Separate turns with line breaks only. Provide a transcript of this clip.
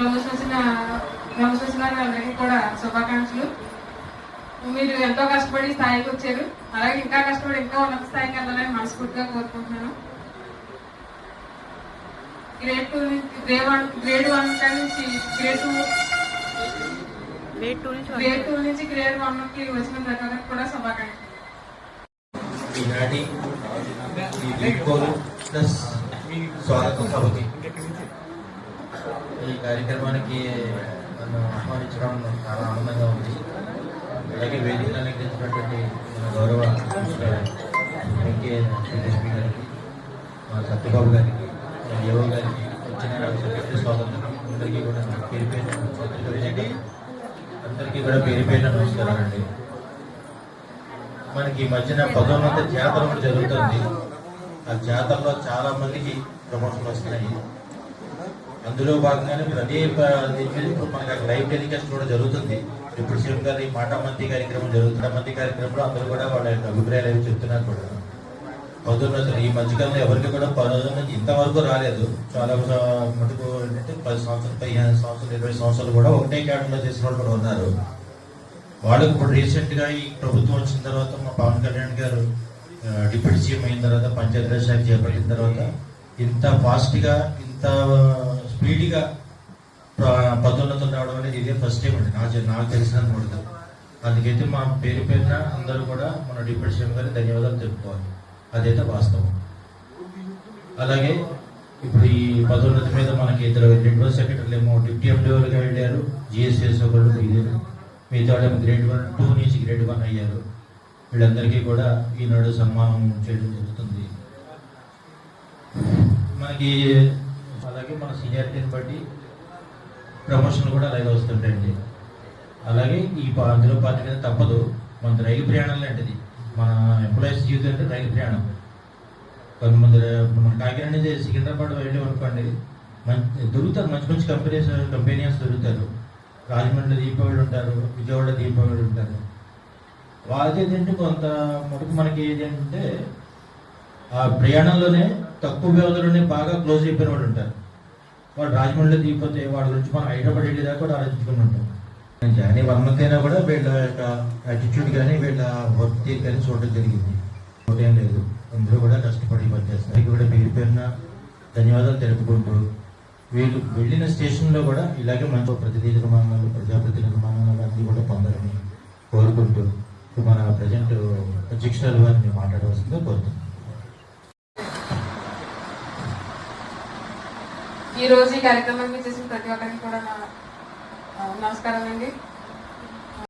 Promotion వచ్చిన అందరికీ కూడా శుభాకాంక్షలు. మీరు ఎంతో కష్టపడి స్థాయికి వచ్చారు. అలాగే ఇంకా కష్టపడి ఇంకా ఉన్నత స్థాయికి వెళ్ళాలని మనస్ఫూర్తిగా కోరుకుంటున్నాను. గ్రేడ్ టూ నుంచి గ్రేడ్ వన్ గ్రేడ్ వన్ నుంచి గ్రేడ్ టూ
గ్రేడ్ టూ నుంచి
గ్రేడ్ టూ నుంచి గ్రేడ్ వన్కి వచ్చిన ప్రతి ఒక్కరికి కూడా శుభాకాంక్షలు.
ఈనాటి ఈ వీడ్కోలు ప్లస్ స్వాగతం సభకి ఈ కార్యక్రమానికి నన్ను ఆహ్వానించడం చాలా ఆనందంగా ఉంది. అలాగే వేదికను అలంకరించినటువంటి మన గౌరవ వెంకే శ్రీలక్ష్మి గారికి మా సత్యబాబు గారికి మా గారికి వచ్చిన సెక్రటరీ స్వాగతం. అందరికీ కూడా నా పేరు పేరు అందరికీ కూడా పేరు పేరు నమస్కారాలండి. మనకి ఈ మధ్యన పదోన్నత జాతర కూడా జరుగుతుంది. ఆ జాతరలో చాలా మందికి ప్రమోషన్లు వస్తున్నాయి. అందులో భాగంగానే మీరు అదే దీని మీద ఇప్పుడు మనకి అక్కడ లైవ్ టెలికాస్ట్ కూడా జరుగుతుంది. ఇప్పుడు సీఎం గారి మాట మంత్రి కార్యక్రమం జరుగుతున్న మంది కార్యక్రమంలో అందరూ కూడా వాళ్ళ యొక్క అభిప్రాయాలు ఏవి చెప్తున్నారు కూడా. పదోన్నతులు ఈ మధ్యకాలంలో ఎవరికి కూడా పదోన్నతి ఇంతవరకు రాలేదు. చాలా మటుకు ఏంటంటే పది సంవత్సరాలు పదిహేను సంవత్సరాలు ఇరవై సంవత్సరాలు కూడా ఒకటే క్యాడర్లో చేసిన వాళ్ళు కూడా ఉన్నారు. వాళ్ళకి ఇప్పుడు రీసెంట్గా ఈ ప్రభుత్వం వచ్చిన తర్వాత మా పవన్ కళ్యాణ్ గారు డిప్యూటీ సీఎం అయిన తర్వాత పంచాయతీరాజ్ శాఖ చేపట్టిన తర్వాత ఇంత ఫాస్ట్గా ఇంత స్పీడ్గా పదోన్నత పదోన్నతులు రావడం అనేది ఇదే ఫస్ట్ టైం అండి. నాకు నాకు తెలిసినంత కూడా అందుకైతే మా పేరు పేరున అందరూ కూడా మన డిప్యూటీ సీఎం గారికి ధన్యవాదాలు తెలుపుకోవాలి. అదైతే వాస్తవం. అలాగే ఇప్పుడు ఈ పదోన్నతి మీద మనకి ఇద్దరు రెండో సెక్రటరీలు ఏమో డిప్యూటీ ఎండిఓలుగా వెళ్ళారు. జిఎస్ఎస్ ఒకళ్ళు ఇది మిగతా వాళ్ళు గ్రేడ్ వన్ టూ నుంచి గ్రేడ్ వన్ అయ్యారు. వీళ్ళందరికీ కూడా ఈనాడు సన్మానం చేయడం జరుగుతుంది. మనకి అలాగే మన సీనియారిటీని బట్టి ప్రమోషన్ కూడా అలాగే వస్తుంటాయండి. అలాగే ఈ అందులో పార్టీ మీద తప్పదు. మన రైలు ప్రయాణం లాంటిది. మన ఎంప్లాయీస్ జీవితం అంటే రైలు ప్రయాణం. కొంతమంది మన కాకినాడ నుంచి సికింద్రాబాద్ వెళ్ళి అనుకోండి మంచి దొరుకుతారు. మంచి మంచి కంపెనీస్ కంపెనీస్ దొరుకుతారు. రాజమండ్రి దీపావళి ఉంటారు. విజయవాడ దీపావళి ఉంటారు. వాళ్ళకి ఏంటంటే కొంత మటుకు మనకి ఏంటంటే ఆ ప్రయాణంలోనే తక్కువ వ్యవధిలోనే బాగా క్లోజ్ అయిపోయిన వాళ్ళు ఉంటారు. వాడు రాజమండ్రిలో దిగిపోతే వాడి గురించి మనం హైదరాబాద్ వెళ్ళేదాకా కూడా ఆలోచించుకుని ఉంటాం. జానీ వర్మకైనా కూడా వీళ్ళ యొక్క యాటిట్యూడ్ కానీ వీళ్ళ వర్క్ కానీ చూడడం జరిగింది. ఒకటేం లేదు. అందరూ కూడా కష్టపడి పనిచేస్తారు. వీళ్ళకి కూడా పేరు పేరున ధన్యవాదాలు తెలుపుకుంటూ వీళ్ళు వెళ్ళిన స్టేషన్లో కూడా ఇలాగే మంచి ప్రతినిధి నిర్మాణాలు ప్రజాప్రతి నిర్మాణాలు అన్నీ కూడా పొందాలని కోరుకుంటూ మన ప్రజెంట్ అధ్యక్షురాలు వారిని మాట్లాడవలసిందిగా కోరుతున్నాను.
ఈ రోజు ఈ కార్యక్రమానికి చేసిన ప్రతి ఒక్కరికి కూడా నా నమస్కారం అండి.